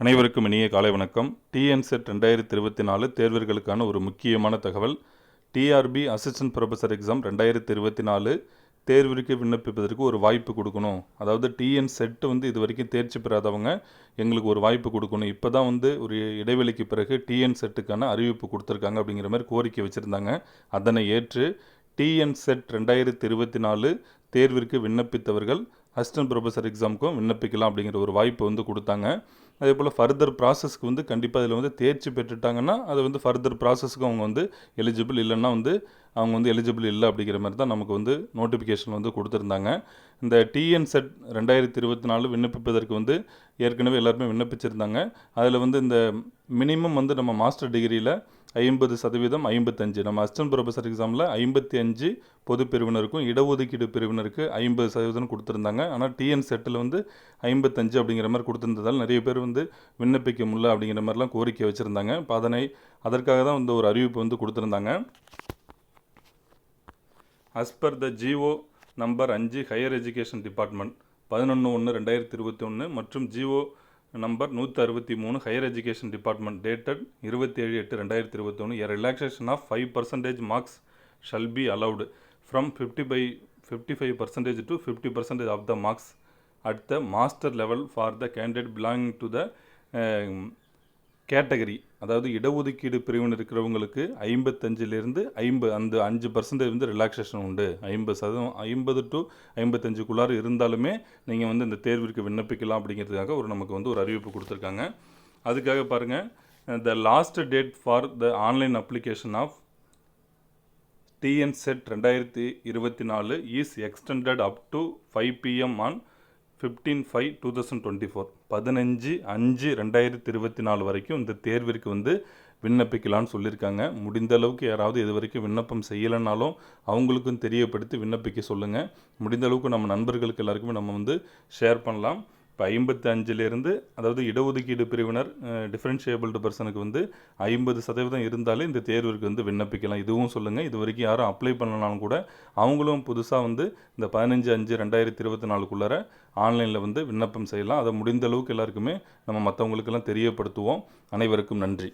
அனைவருக்கும் இனிய காலை வணக்கம். டிஎன்செட் ரெண்டாயிரத்தி இருபத்தி நாலு தேர்வர்களுக்கான ஒரு முக்கியமான தகவல். டிஆர்பி அசிஸ்டன்ட் ப்ரொஃபஸர் எக்ஸாம் ரெண்டாயிரத்தி இருபத்தி நாலு தேர்விற்கு விண்ணப்பிப்பதற்கு ஒரு வாய்ப்பு கொடுக்கணும். அதாவது டிஎன் செட்டு வந்து இது வரைக்கும் தேர்ச்சி பெறாதவங்க எங்களுக்கு ஒரு வாய்ப்பு கொடுக்கணும். இப்போ தான் வந்து ஒரு இடைவெளிக்கு பிறகு டிஎன் செட்டுக்கான அறிவிப்பு கொடுத்துருக்காங்க அப்படிங்கிற மாதிரி கோரிக்கை வச்சுருந்தாங்க. அதனை ஏற்று டிஎன் செட் ரெண்டாயிரத்தி இருபத்தி நாலு தேர்விற்கு விண்ணப்பித்தவர்கள் அசிஸ்டன்ட் ப்ரொஃபஸர் எக்ஸாமுக்கும் விண்ணப்பிக்கலாம் அப்படிங்கிற ஒரு வாய்ப்பு வந்து கொடுத்தாங்க. அதே போல் ஃபர்தர் ப்ராசஸ்க்கு வந்து கண்டிப்பாக அதில் வந்து தேர்ச்சி பெற்றுட்டாங்கன்னா அது வந்து ஃபர்தர் ப்ராசஸ்க்கு அவங்க வந்து எலிஜிபிள் இல்லைன்னா வந்து அவங்க வந்து எலிஜிபிள் இல்லை அப்படிங்கிற மாதிரி தான் நமக்கு வந்து நோட்டிஃபிகேஷன் வந்து கொடுத்துருந்தாங்க. இந்த டிஎன் செட் ரெண்டாயிரத்தி இருபத்தி நாலு விண்ணப்பிப்பதற்கு வந்து ஏற்கனவே எல்லாருமே விண்ணப்பிச்சிருந்தாங்க. அதில் வந்து இந்த மினிமம் வந்து நம்ம மாஸ்டர் டிகிரியில் ஐம்பது சதவீதம் ஐம்பத்தஞ்சு. நம்ம அசிஸ்டன்ட் ப்ரொஃபஸர் எக்ஸாமில் ஐம்பத்தி அஞ்சு பொது பிரிவினருக்கும் இடஒதுக்கீடு பிரிவினருக்கு ஐம்பது சதவீதம் கொடுத்துருந்தாங்க. ஆனால் டிஎன் செட்டில் வந்து ஐம்பத்தஞ்சு அப்படிங்கிற மாதிரி கொடுத்துருந்ததால் நிறைய பேர் வந்து விண்ணப்பிக்க முடியல அப்படிங்கிற மாதிரிலாம் கோரிக்கை வச்சுருந்தாங்க. இப்போ அதனை அதற்காக தான் வந்து ஒரு அறிவிப்பு வந்து கொடுத்துருந்தாங்க. As per the GO number அஞ்சு ஹையர் எஜுகேஷன் டிபார்ட்மெண்ட் பதினொன்று ஒன்று ரெண்டாயிரத்தி இருபத்தி ஒன்று மற்றும் ஜிஓ நம்பர் நூற்றி அறுபத்தி மூணு ஹையர் எஜுகேஷன் டிபார்ட்மெண்ட் டேட்டட் இருபத்தி ஏழு எட்டு ரெண்டாயிரத்தி இருபத்தொன்று a relaxation of five percentage marks shall be allowed from fifty by fifty five percentage to fifty percentage of the marks at the master level for the candidate belong to the category அதாவது இடஒதுக்கீடு பிரிவினர் இருக்கிறவங்களுக்கு ஐம்பத்தஞ்சிலிருந்து ஐம்பது அந்த அஞ்சு percentage வந்து relaxation உண்டு. ஐம்பது சதவீதம் ஐம்பது டு ஐம்பத்தஞ்சுக்குள்ளார இருந்தாலுமே நீங்கள் வந்து இந்த தேர்விற்கு விண்ணப்பிக்கலாம் அப்படிங்கிறதுக்காக ஒரு நமக்கு வந்து ஒரு அறிவிப்பு கொடுத்துருக்காங்க. அதுக்காக பாருங்கள் the last date for the online application of TN SET ரெண்டாயிரத்தி இருபத்தி நாலு is extended up to five PM on fifteen five two thousand twenty four பதினஞ்சு அஞ்சு ரெண்டாயிரத்தி இருபத்தி நாலு வரைக்கும் இந்த தேர்விற்கு வந்து விண்ணப்பிக்கலாம்னு சொல்லியிருக்காங்க. முடிந்த அளவுக்கு யாராவது இது வரைக்கும் விண்ணப்பம் செய்யலைனாலும் அவங்களுக்கும் தெரியப்படுத்தி விண்ணப்பிக்க சொல்லுங்கள் முடிந்த அளவுக்கு நம்ம நண்பர்களுக்கு எல்லாருக்குமே நம்ம வந்து ஷேர் பண்ணலாம். இப்போ ஐம்பத்தி அஞ்சிலேருந்து அதாவது இடஒதுக்கீடு பிரிவினர் டிஃப்ரென்ஷியபிள்டு பர்சனுக்கு வந்து ஐம்பது சதவீதம் இருந்தாலே இந்த தேர்விற்கு வந்து விண்ணப்பிக்கலாம். இதுவும் சொல்லுங்கள் இது வரைக்கும் யாரும் அப்ளை பண்ணனாலும் கூட அவங்களும் புதுசாக வந்து இந்த பதினஞ்சு அஞ்சு ரெண்டாயிரத்தி இருபத்தி நாலுக்குள்ளார ஆன்லைனில் வந்து விண்ணப்பம் செய்யலாம். அதை முடிந்த அளவுக்கு எல்லாருக்குமே நம்ம மற்றவங்களுக்கெல்லாம் தெரியப்படுத்துவோம். அனைவருக்கும் நன்றி.